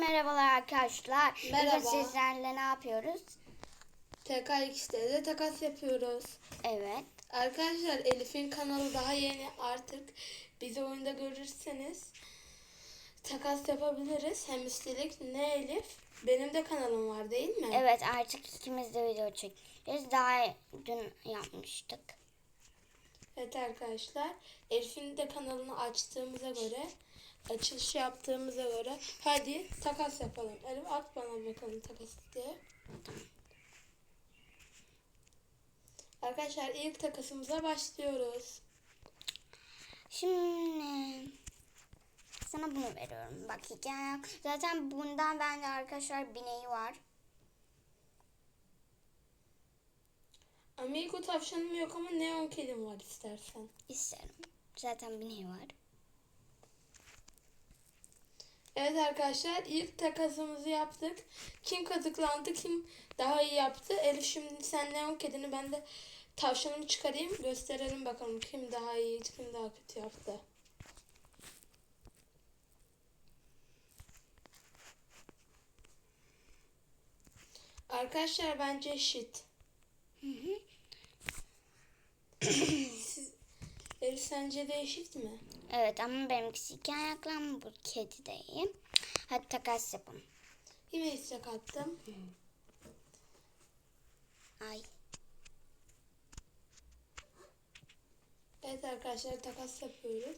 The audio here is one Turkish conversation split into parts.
merhabalar arkadaşlar. Merhaba. Bugün sizlerle ne yapıyoruz? TKX'de de takas yapıyoruz. Evet. Arkadaşlar Elif'in kanalı daha yeni artık bizi oyunda görürseniz takas yapabiliriz. Hem üstelik ne Elif? Benim de kanalım var değil mi? Evet artık ikimiz de video çekiyoruz. Daha dün yapmıştık. Evet arkadaşlar Elif'in de kanalını açtığımıza göre açılış yaptığımıza göre hadi takas yapalım. Elif at bana bakalım takas diye. Arkadaşlar ilk takasımıza başlıyoruz. Şimdi sana bunu veriyorum. Bak hikaye. Zaten bundan bende arkadaşlar bineği var. Amigo tavşanım yok ama neon kedim var istersen. İsterim. Zaten bineği var. Evet arkadaşlar ilk takasımızı yaptık. Kim kazıklandı kim daha iyi yaptı. Elif şimdi sen neon kedini ben de tavşanımı çıkarayım. Gösterelim bakalım kim daha iyi kim daha kötü yaptı. Arkadaşlar bence eşit. Siz, Elif sence de eşit mi? Evet ama benimkisi iki ayaklı ama bu kedi de iyi. Hadi takas yapalım. Yine istek attım. Ay. Evet arkadaşlar takas yapıyoruz.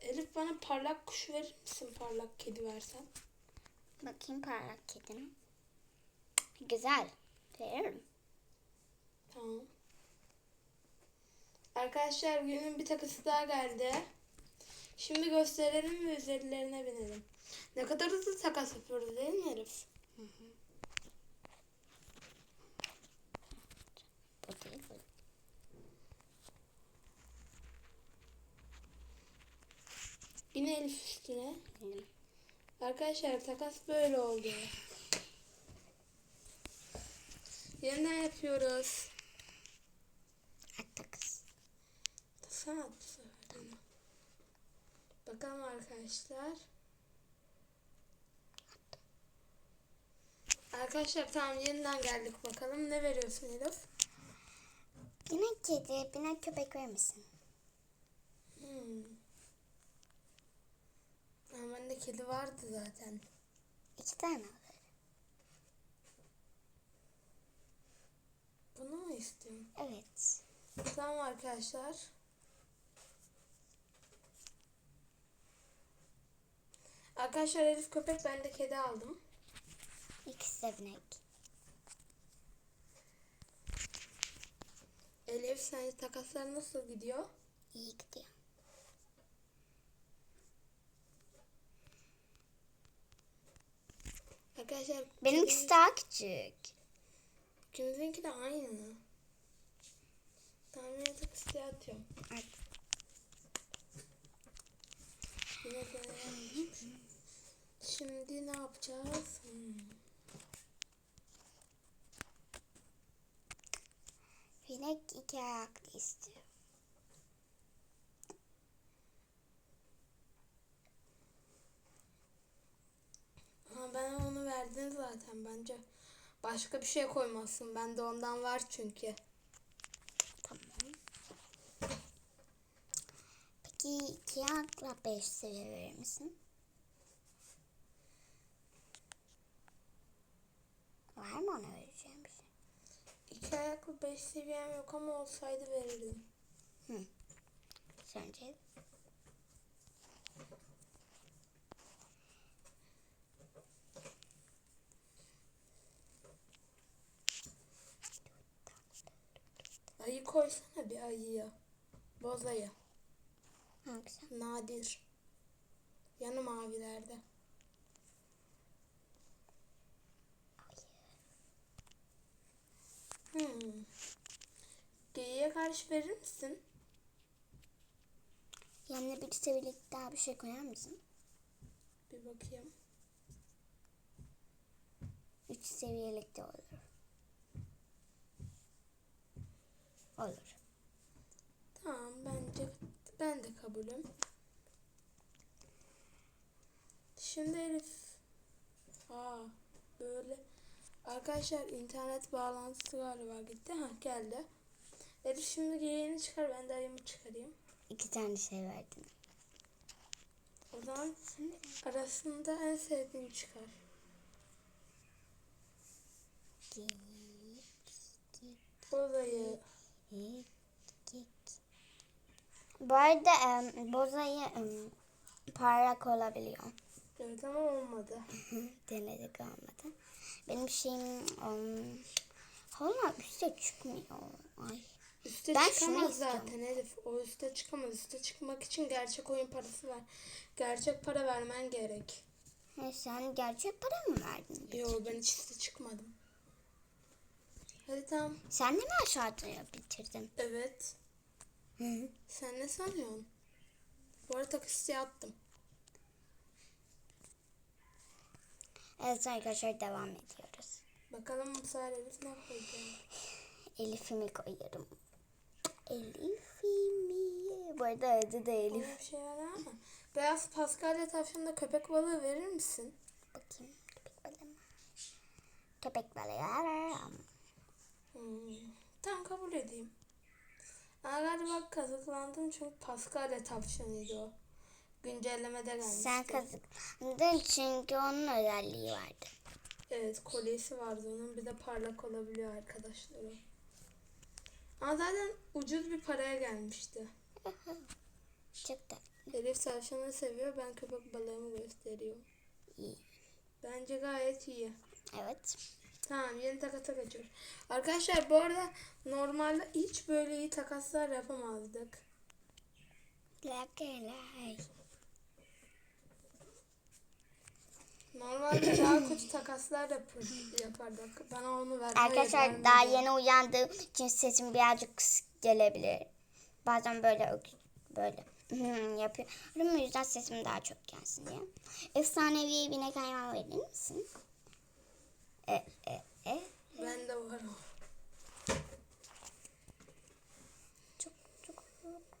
Elif bana parlak kuş verir misin? Parlak kedi versen. Bakayım parlak kedim. Güzel. Veririm. Tamam. Arkadaşlar günün bir takısı daha geldi. Şimdi gösterelim ve üzerlerine binelim. Ne kadar hızlı takas yapıyoruz değil mi bu. Yine Elif üstüne. Arkadaşlar takas böyle oldu. Yeniden yapıyoruz. Hadi takas. Bu sefer bana. Bakalım arkadaşlar. Arkadaşlar tamam yeniden geldik bakalım. Ne veriyorsun Elif? Binek kedi, binek köpek verir misin? Hmm. Ama bende kedi vardı zaten. İki tane alır. Bunu mu istiyorsun? Evet. Tamam arkadaşlar. Arkadaşlar Elif köpek ben de kedi aldım. İkisi de binek. Elif sence takaslar nasıl gidiyor? İyi gidiyor. Arkadaşlar Benimkisi daha küçük. ikimizinki de aynı. Tamam yine takasıya atıyorum. At. Yine. Şimdi ne yapacağız? Hmm. Binek iki ayaklı istiyor. Ama ben onu verdin zaten bence. Başka bir şey koymazsın. Bende ondan var çünkü. Tamam. Peki iki ayakla beş seviye verir misin? Ona vereceğim bir şey? İki ayaklı beş seviyem yok ama olsaydı verirdim. Sence? Ayı koysana bir ayıya. Boz ayı. Hangisi? Nadir. Yanı mavilerde. Hmm. Geyiğe karşı verir misin? Yanına bir seviyelik daha bir şey koyar mısın? Bir bakayım. Üç seviyelik de olur. Olur. Tamam bence ben de kabulüm. Şimdi Elif. Aa böyle. Arkadaşlar internet bağlantısı galiba gitti. Ha geldi. Elif şimdi geyiğini çıkar ben de ayımı çıkarayım. İki tane şey verdin. O zaman arasında en sevdiğini çıkar. Git, Bozayı. git, git. Bu arada em, bozayı em, parlak olabiliyor. Evet ama olmadı. Denedik olmadı. Benim şeyim um, hala üste çıkmıyor. Ay. Üste Ben çıkamaz zaten Elif. O üste çıkamaz. Üste çıkmak için gerçek oyun parası var. Gerçek para vermen gerek. Ha, sen gerçek para mı verdin? Yo ben hiç üste çıkmadım. Hadi tamam. Sen de mi aşağıda bitirdin? Evet. Hı hı. Sen ne sanıyorsun? Bu arada taksiye attım. Evet arkadaşlar devam ediyoruz. Bakalım bu sefer Elif ne koyacak? Elif'imi koyuyorum. Elif'imi. Bu arada adı da Elif. Bir şey var ama. Beyaz Paskalya tavşanına köpek balığı verir misin? Bakayım köpek balığı mı? Köpek balığı. Hmm. Tamam kabul edeyim. Aa, galiba kazıklandım çünkü Paskalya tavşanıydı o. Güncellemede gelmişti. Sen kazıklandın çünkü onun özelliği vardı. Evet kolyesi vardı onun bir de parlak olabiliyor arkadaşları. Ama zaten ucuz bir paraya gelmişti. Çok da Elif tavşanı seviyor ben köpek balığımı gösteriyorum. iyi. Bence gayet iyi. Evet. Tamam yeni takasa geçiyoruz. Arkadaşlar bu arada normalde hiç böyle iyi takaslar yapamazdık. Lakelay. Normalde daha kötü takaslar yapar, yapardık. Bana onu ver. Hayır, Arkadaşlar daha yeni uyandığım için sesim birazcık kısık gelebilir. Bazen böyle böyle hmm yapıyorum. O yüzden sesim daha çok gelsin diye. Efsanevi binek hayvan verir misin? E, e, e. Ben de var o. Çok çok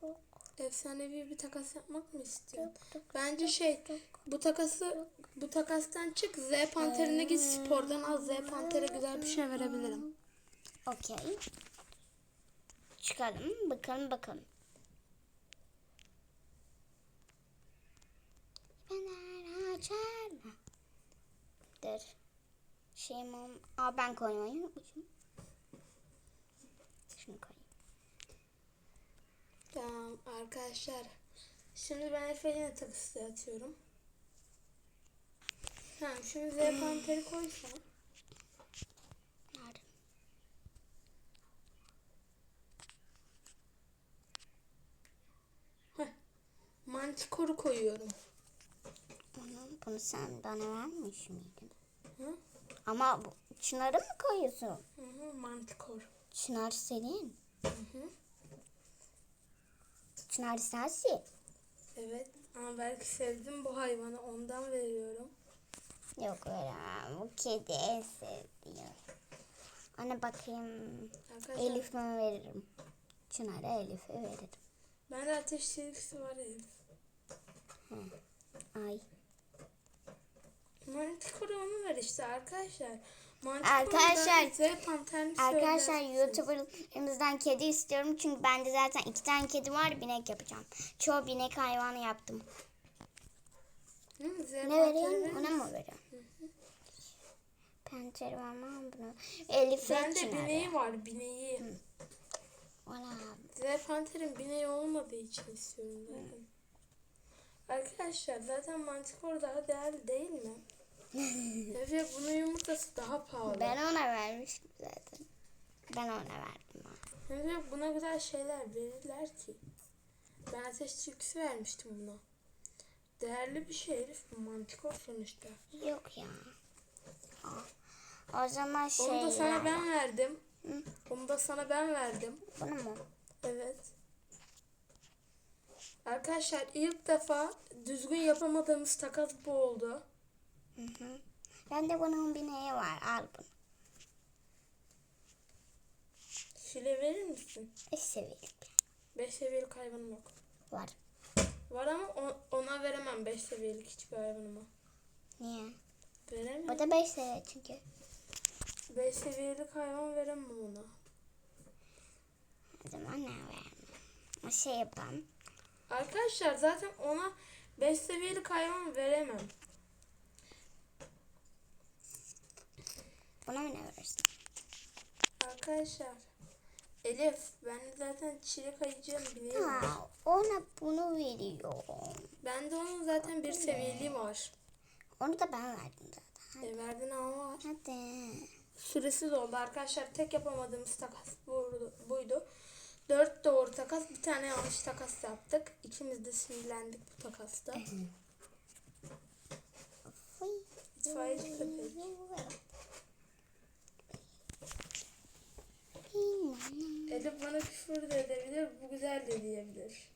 çok Efsanevi bir takas yapmak mı istiyorsun? Bence şey bu takası bu takastan çık Z Panter'ine git spordan al Z Panter'e güzel bir şey verebilirim. Okey. Çıkalım bakalım bakalım. Fener açarlar. Dur. Şeyim ol... Aa ben koymayı unutmuşum. Şunu koyayım. Tamam arkadaşlar. Şimdi ben Efe'yle takası atıyorum. Tamam şimdi Z Panter'i koysam. Nerede? Heh. Manticore'u koyuyorum. Onu, bunu sen bana vermiş miydin? Hı? Ama bu, Çınar'ı mı koyuyorsun? Hı hı, Manticore. Çınar senin. Hı hı. Çınar sensin. Evet ama belki sevdim bu hayvanı ondan veriyorum. Yok öyle. Bu kedi en sevdiğim. Anne bakayım. Arkadaşlar Elif mi veririm? Çınar'a Elif'e veririm. bende ateş silgisi var Elif. Ay. Manticore'u onu ver işte arkadaşlar. Arkadaşlar- Z Panter'ini Arkadaşlar. YouTuber'ımızdan kedi istiyorum. Çünkü bende zaten iki tane kedi var. Binek yapacağım. Çoğu binek hayvanı yaptım. Hı, Ne vereyim? Ona mı vereyim? Pençeri var mı bunu? Elif'e Bende bineği var bineği. Ona. Z Panter'in bineği olmadığı için istiyorum zaten. Arkadaşlar zaten Manticore daha değerli değil mi? Evet bunun yumurtası daha pahalı. Ben ona vermiştim zaten. Ben ona verdim. Evet buna güzel şeyler verirler ki. Ben ateş tilkisi vermiştim buna. Değerli bir şey herif bu Manticore sonuçta. Yok ya. Aa, O zaman şey Onu da sana yani. ben verdim. Hı? Onu da sana ben verdim. Bunu mu? Evet. Arkadaşlar ilk defa düzgün yapamadığımız takas bu oldu. Hı hı. Ben de bunun bineği var. Al bunu. File verir misin? Beş seviyelik. 5 seviyelik hayvanım yok. Var. Var ama o- ona veremem 5 seviyelik hiçbir hayvanıma. da 5 seviye çünkü. 5 seviyelik hayvan veremem ona. O zaman ne vermem? O şey yapalım. Arkadaşlar zaten ona 5 seviyelik hayvan veremem. Buna mı ne verirsin? Arkadaşlar Elif ben zaten çilek ayıcığım biliyorum. Aa, ona bunu veriyorum. Bende onun zaten bir seviyeliği var. Onu da ben verdim zaten. E, verdin ama var. Hadi. Süresi doldu arkadaşlar. Tek yapamadığımız takas buydu. Dört doğru takas, bir tane yanlış takas yaptık. İkimiz de sinirlendik bu takasta. İtfaiyeci köpek. Elif bana küfür de edebilir, bu güzel de diyebilir.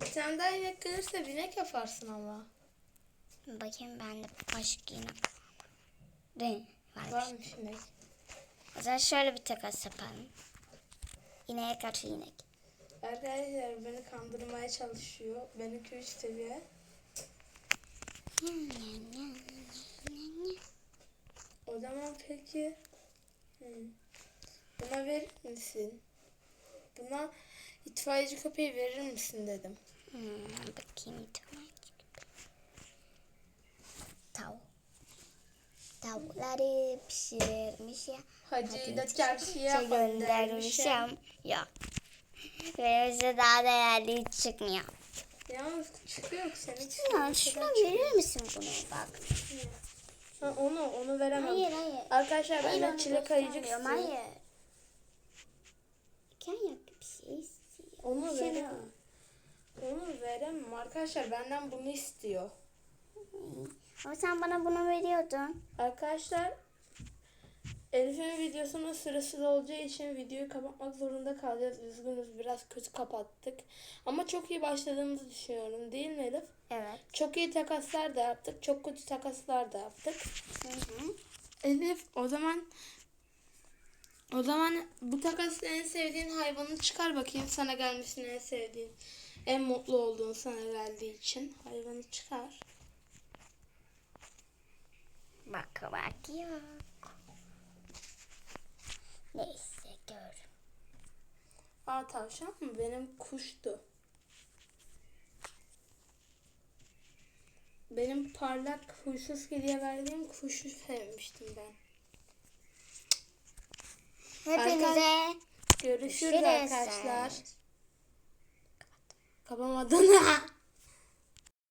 Bir tane daha inek gelirse binek yaparsın ama. Bakayım ben de başka yine De, varmış. Varmış. O zaman şöyle bir takas yapalım. İneğe karşı inek. Arkadaşlar beni kandırmaya çalışıyor. Benimki 3 seviye. O zaman peki hı, buna verir misin? Buna itfaiyeci köpeği verir misin dedim. Hmm, bakayım itibariyle. Tavukları pişirmiş ya. Hacı'yı da çarşıya göndermişim. Yok. Ve bize daha değerli hiç çıkmıyor. Yalnız çıkıyor ki senin Ya şuna verir misin bunu bak. Ha, onu onu veremem. Hayır hayır. Arkadaşlar ben Hayır, de onu çilek ayıcık istiyorum. Hayır. Kenyak bir şey istiyor. Onu Bir şey veremem. Onu veremem. Arkadaşlar benden bunu istiyor. Ama sen bana bunu veriyordun. Arkadaşlar Elif'in videosunun sırası olacağı için videoyu kapatmak zorunda kalacağız. Üzgünüz biraz kötü kapattık. Ama çok iyi başladığımızı düşünüyorum değil mi Elif? Evet. Çok iyi takaslar da yaptık. Çok kötü takaslar da yaptık. Hı hı. Elif o zaman o zaman bu takasla en sevdiğin hayvanı çıkar bakayım sana gelmesini en sevdiğin. En mutlu olduğun sana geldiği için hayvanı çıkar. Bak bak yok. Neyse gör. Aa tavşan mı? Benim kuştu. Benim parlak huysuz kediye verdiğim kuşu sevmiştim ben. Hepinize Görüşürüz görüşürüz. arkadaşlar. Kapamadın.